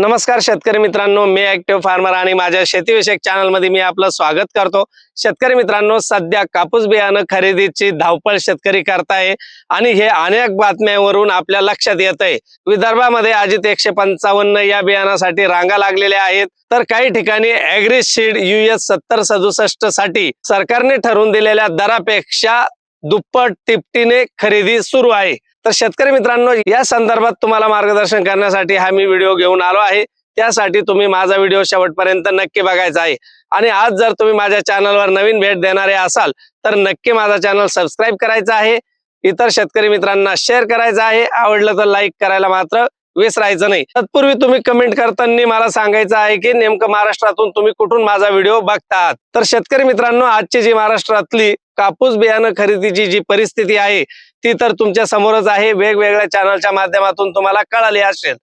नमस्कार शेतकरी मित्रांनो मी ऍक्टिव्ह फार्मर आणि माझ्या शेतीविषयक चॅनलमध्ये मी आपलं स्वागत करतो. शेतकरी मित्रांनो सध्या कापूस बियाणं खरेदीची धावपळ शेतकरी करताय आणि हे अनेक बातम्यांवरून आपल्या लक्षात येत आहे विदर्भामध्ये अजित एकशे पंचावन्न या बियाणासाठी रांगा लागलेल्या आहेत. तर काही ठिकाणी ऍग्री युएस सत्तर सदुसष्टसाठी सरकारने ठरवून दिलेल्या दरापेक्षा दुप्पट तिपटीने खरेदी सुरू आहे. तर शेतकरी मित्रांनो या संदर्भात तुम्हाला मार्गदर्शन करण्यासाठी हा मी व्हिडिओ घेऊन आलो आहे. त्यासाठी तुम्ही माझा व्हिडिओ शेवटपर्यंत नक्की बघायचा आहे. आणि आज जर तुम्ही माझ्या चॅनलवर नवीन भेट देणारे असाल तर नक्की माझा चॅनल सबस्क्राईब करायचा आहे. इतर शेतकरी मित्रांना शेअर करायचं आहे. आवडलं तर लाईक करायला मात्र विसरायचं नाही. तत्पूर्वी तुम्ही कमेंट करताना मला सांगायचं आहे की नेमकं महाराष्ट्रातून तुम्ही कुठून माझा व्हिडिओ बघतात? तर शेतकरी मित्रांनो आजची जी महाराष्ट्रातली कापूस बियाणं खरेदीची जी परिस्थिती आहे ती तर तुमच्या समोरच आहे. वेगवेगळ्या चॅनलच्या माध्यमातून तुम्हाला कळाली असेल.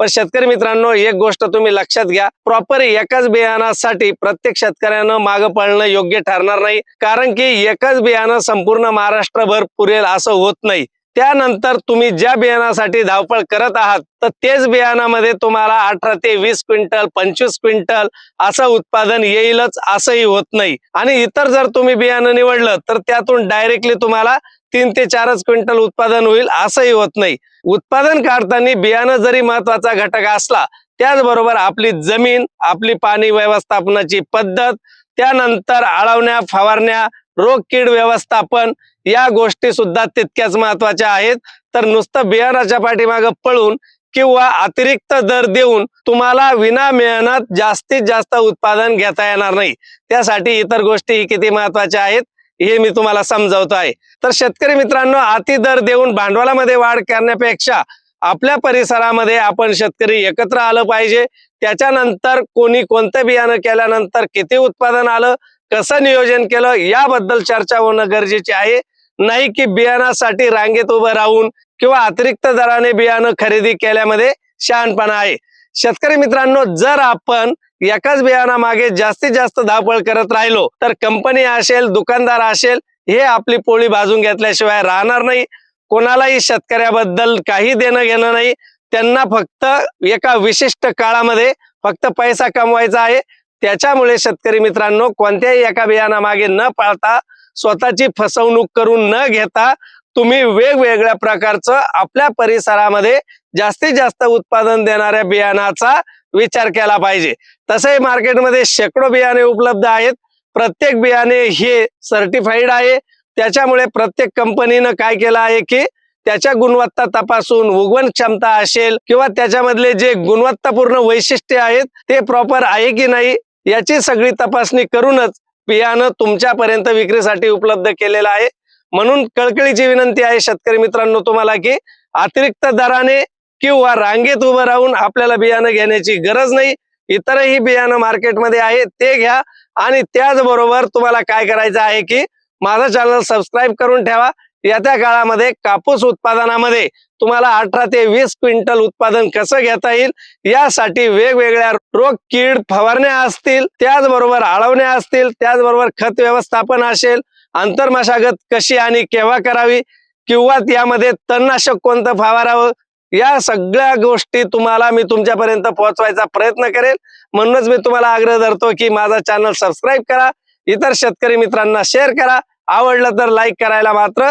पण शेतकरी मित्रांनो एक गोष्ट तुम्ही लक्षात घ्या. प्रॉपर एकाच बियाणासाठी प्रत्येक शेतकऱ्यानं मागं पळणं योग्य ठरणार नाही. कारण की एकच बियाणं संपूर्ण महाराष्ट्रभर पुरेल असं होत नाही. त्यानंतर तुम्ही ज्या बियाणासाठी धावपळ करत आहात तर तेच बियाणामध्ये तुम्हाला अठरा ते वीस क्विंटल पंचवीस क्विंटल असं उत्पादन येईलच असंही होत नाही. आणि इतर जर तुम्ही बियाणं निवडलं तर त्यातून डायरेक्टली तुम्हाला तीन ते चारच क्विंटल उत्पादन होईल असंही होत नाही. उत्पादन काढताना बियाणं जरी महत्त्वाचा घटक असला त्याचबरोबर आपली जमीन आपली पाणी व्यवस्थापनाची पद्धत त्यानंतर आळवण्या फवारण्या रोग कीड व्यवस्थापन या गोष्टी सुद्धा तितक्याच महत्त्वाच्या आहेत. तर नुसतं बियाणाच्या पाठीमागं पळून किंवा अतिरिक्त दर देऊन तुम्हाला विना मेहनत जास्तीत जास्त उत्पादन घेता येणार नाही. त्यासाठी इतर गोष्टी किती महत्त्वाच्या आहेत हे मी तुम्हाला समजावतो आहे. तर शेतकरी मित्रांनो अति दर देऊन भांडवलामध्ये वाढ करण्यापेक्षा आपल्या परिसरामध्ये आपण शेतकरी एकत्र आलं पाहिजे. त्याच्यानंतर कोणी कोणतं बियाणं केल्यानंतर किती उत्पादन आलं कसं नियोजन केलं याबद्दल चर्चा होणं गरजेचे आहे. नाही की बियाणासाठी रांगेत उभं राहून किंवा अतिरिक्त दराने बियाणं खरेदी केल्यामध्ये शहाणपणा आहे. शेतकरी मित्रांनो जर आपण एकाच बियाणा मागे जास्तीत जास्त धावपळ करत राहिलो तर कंपनी असेल दुकानदार असेल हे आपली पोळी भाजून घेतल्याशिवाय राहणार नाही. कोणालाही शेतकऱ्याबद्दल काही देणं घेणं नाही. त्यांना फक्त एका विशिष्ट काळामध्ये फक्त पैसा कमवायचा आहे. त्याच्यामुळे शेतकरी मित्रांनो कोणत्याही एका बियाणा मागे न पाळता स्वतःची फसवणूक करून न घेता तुम्ही वेगवेगळ्या प्रकारचं आपल्या परिसरामध्ये जास्तीत जास्त उत्पादन देणाऱ्या बियाणाचा विचार केला पाहिजे. तसंही मार्केटमध्ये शेकडो बियाणे उपलब्ध आहेत. प्रत्येक बियाणे हे सर्टिफाईड आहे. त्याच्यामुळे प्रत्येक कंपनीनं काय केलं आहे की त्याच्या गुणवत्ता तपासून उगवण क्षमता असेल किंवा त्याच्यामधले जे गुणवत्तापूर्ण वैशिष्ट्य आहेत ते प्रॉपर आहे की नाही याची सगळी तपासणी करूनच बियाणं तुमच्यापर्यंत विक्रीसाठी उपलब्ध केलेलं आहे. म्हणून कळकळीची विनंती आहे शेतकरी मित्रांनो तुम्हाला की अतिरिक्त दराने किंवा रांगेत उभं राहून आपल्याला बियाणं घेण्याची गरज नाही. इतरही बियाणं मार्केटमध्ये आहे ते घ्या. आणि त्याचबरोबर तुम्हाला काय करायचं आहे की माझं चॅनल सबस्क्राईब करून ठेवा. येत्या काळामध्ये कापूस उत्पादनामध्ये तुम्हाला अठरा ते वीस क्विंटल उत्पादन कसं घेता येईल? यासाठी वेगवेगळ्या रोग कीड फवारण्या असतील त्याचबरोबर आळवण्या असतील त्याचबरोबर खत व्यवस्थापन असेल आंतरमशागत कशी आणि केव्हा करावी किंवा त्यामध्ये तणनाशक कोणतं फवारावं या सगळ्या गोष्टी तुम्हाला मी तुमच्यापर्यंत पोहोचवायचा प्रयत्न करेल. म्हणूनच मी तुम्हाला आग्रह धरतो की माझा चॅनल सबस्क्राईब करा इतर शेतकरी मित्रांना शेअर करा. आवडलं तर लाईक करायला मात्र